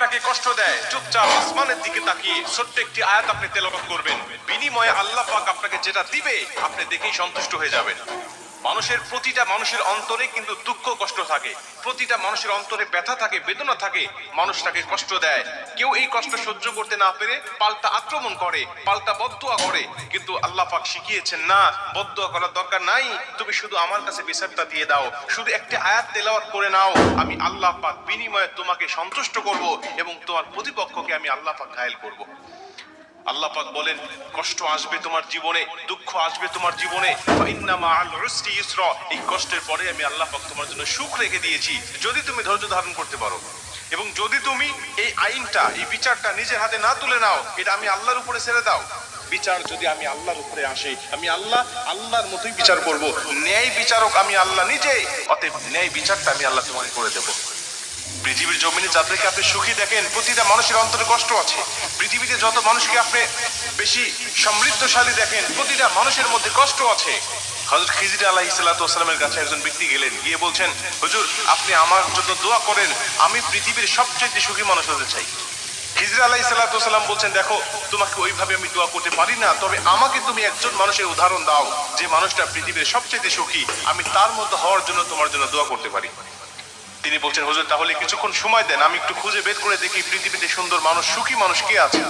আপনাকে কষ্ট দেয়। চুপচাপ আসমানের দিকে তাকিয়ে ছোট্ট একটি আয়াত আপনি তেলাওয়াত করবেন। বিনিময়ে আল্লাহ পাক আপনাকে যেটা দিবে, আপনি দেখেই সন্তুষ্ট হয়ে যাবেন। মানুষের প্রতিটা মানুষের অন্তরে কিন্তু দুঃখ কষ্ট থাকে। প্রতিটা মানুষের অন্তরে ব্যথা থাকে, বেদনা থাকে। মানুষ তাকে কষ্ট দেয়। কেউ এই কষ্ট সহ্য করতে না পেরে পাল্টা আক্রমণ করে, পাল্টা বদুয়া করে। কিন্তু আল্লাহ পাক শিখিয়েছেন, না বদুয়া করার দরকার নাই। তুমি শুধু আমার কাছে বিচারটা দিয়ে দাও। শুধু একটি আয়াত তেলাওয়াত করে নাও। আমি আল্লাহ পাক বিনিময়ে তোমাকে সন্তুষ্ট করব এবং তোমার প্রতিপক্ষকে আমি আল্লাহ পাক ঘায়েল করব। আল্লাহ পাক বলেন, কষ্ট আসবে তোমার জীবনে, দুঃখ আসবে তোমার জীবনে। এই কষ্টের পরে আমি আল্লাহ পাক তোমার জন্য সুখ রেখে দিয়েছি, যদি তুমি ধৈর্য ধারণ করতে পারো। এবং যদি তুমি এই আইনটা, এই বিচারটা নিজের হাতে না তুলে নাও, এটা আমি আল্লাহর উপরে ছেড়ে দাও। বিচার যদি আমি আল্লাহর উপরে আসে, আমি আল্লাহ, আল্লাহর মতোই বিচার করব। ন্যায় বিচারক আমি আল্লাহ নিজে, অতএব ন্যায় বিচারটা আমি আল্লাহ তোমাকে করে দেবো। পৃথিবীর জমিনে যাদেরকে আপনি সুখী দেখেন, প্রতিটা মানুষের অন্তরে কষ্ট আছে। পৃথিবীতে যত মানুষকে আপনি বেশি সমৃদ্ধশালী দেখেন, প্রতিটা মানুষের মধ্যে কষ্ট আছে। হজরত খিজির আলাহ ইসালাতামের কাছে একজন ব্যক্তি গেলেন, গিয়ে বলছেন, হুজুর, আপনি আমার জন্য দোয়া করেন, আমি পৃথিবীর সবচেয়ে সুখী মানুষ হতে চাই। খিজির আলাহ সাল্লাম বলছেন, দেখো, তোমাকে ওইভাবে আমি দোয়া করতে পারি না, তবে আমাকে তুমি একজন মানুষের উদাহরণ দাও, যে মানুষটা পৃথিবীর সবচেয়ে সুখী, আমি তার মধ্যে হওয়ার জন্য তোমার জন্য দোয়া করতে পারি। তিনি বলছেন, হুজুর, তাহলে কিছুক্ষণ সময় দেন, আমি একটু খুঁজে বের করে দেখি পৃথিবীতে সুন্দর মানুষ, সুখী মানুষ কে আছে?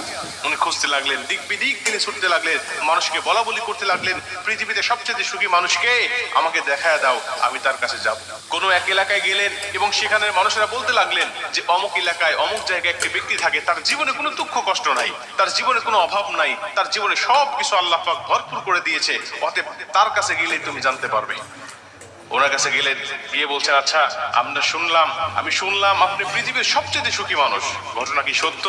উনি খুঁজতে লাগলেন দিক বিদিক তিনি ছুটতে লাগলেন, মানুষকে বলা বলি করতে লাগলেন, পৃথিবীতে সবচেয়ে সুখী মানুষ কে? আমাকে দেখায় দাও, আমি তার কাছে যাব। কোনো এক এলাকায় গেলেন এবং সেখানের মানুষেরা বলতে লাগলেন যে, অমুক এলাকায় অমুক জায়গায় একটি ব্যক্তি থাকে, তার জীবনে কোনো দুঃখ কষ্ট নাই, তার জীবনে কোনো অভাব নাই, তার জীবনে সব কিছু আল্লাহ পাক ভরপুর করে দিয়েছে, অতএব তার কাছে গেলেই তুমি জানতে পারবে। ওনার কাছে গেলেন, গিয়ে বলছেন আচ্ছা আমরা শুনলাম, আমি শুনলাম আপনি পৃথিবীর সবচেয়ে সুখী মানুষ। ঘটনা কি সত্য?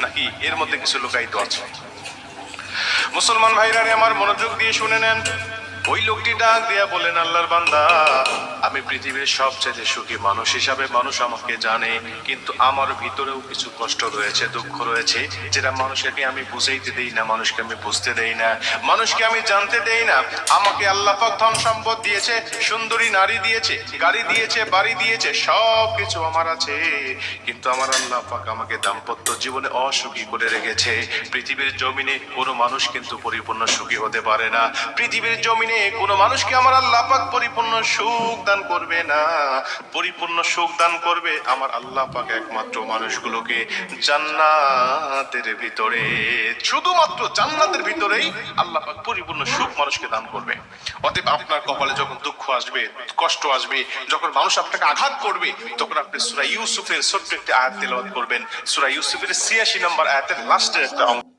নাকি এর মধ্যে কিছু লুকায়িত আছে? মুসলমান ভাইরা আমার মনোযোগ দিয়ে শুনে নেন। ওই লোকটি ডাক দিয়া বলেন, আল্লাহর বান্দা, আমি পৃথিবীর সবচেয়ে সুখী মানুষ হিসাবে মানুষ আমাকে জানে, কিন্তু আমার ভিতরেও কিছু কষ্ট রয়েছে, দুঃখ রয়েছে, যেটা মানুষকে আমি বুঝাইতে দেই না, মানুষকে আমি বুঝতে দেই না, মানুষকে আমি জানতে দেই না। আমাকে আল্লাহ ধন সম্পদ দিয়েছে, সুন্দরী নারী দিয়েছে, গাড়ি দিয়েছে, বাড়ি দিয়েছে সব কিছু আমার আছে। কিন্তু আমার আল্লাহ পাক আমাকে দাম্পত্য জীবনে অসুখী করে রেখেছে। পৃথিবীর জমিনে কোনো মানুষ কিন্তু পরিপূর্ণ সুখী হতে পারে না। পৃথিবীর জমিনে কোনো মানুষকে আমার আল্লাহ পাক পরিপূর্ণ সুখ দান করবে না। পরিপূর্ণ সুখ দান করবে আমার আল্লাহ পাক একমাত্র মানুষগুলোকে জান্নাতের ভিতরে, শুধুমাত্র জান্নাতের ভিতরেই আল্লাহ পাক পরিপূর্ণ সুখ মানুষকে দান করবে। অতএব আপনার কপালে যখন দুঃখ আসবে, কষ্ট আসবে, যখন মানুষ আপনাকে আঘাত করবে, তখন আপনি সূরা ইউসুফের ছোট্ট একটি আয়াত তেলাওয়াত করবেন। সূরা ইউসুফের 86 নম্বর আয়াতের লাস্টের একটা অংশ।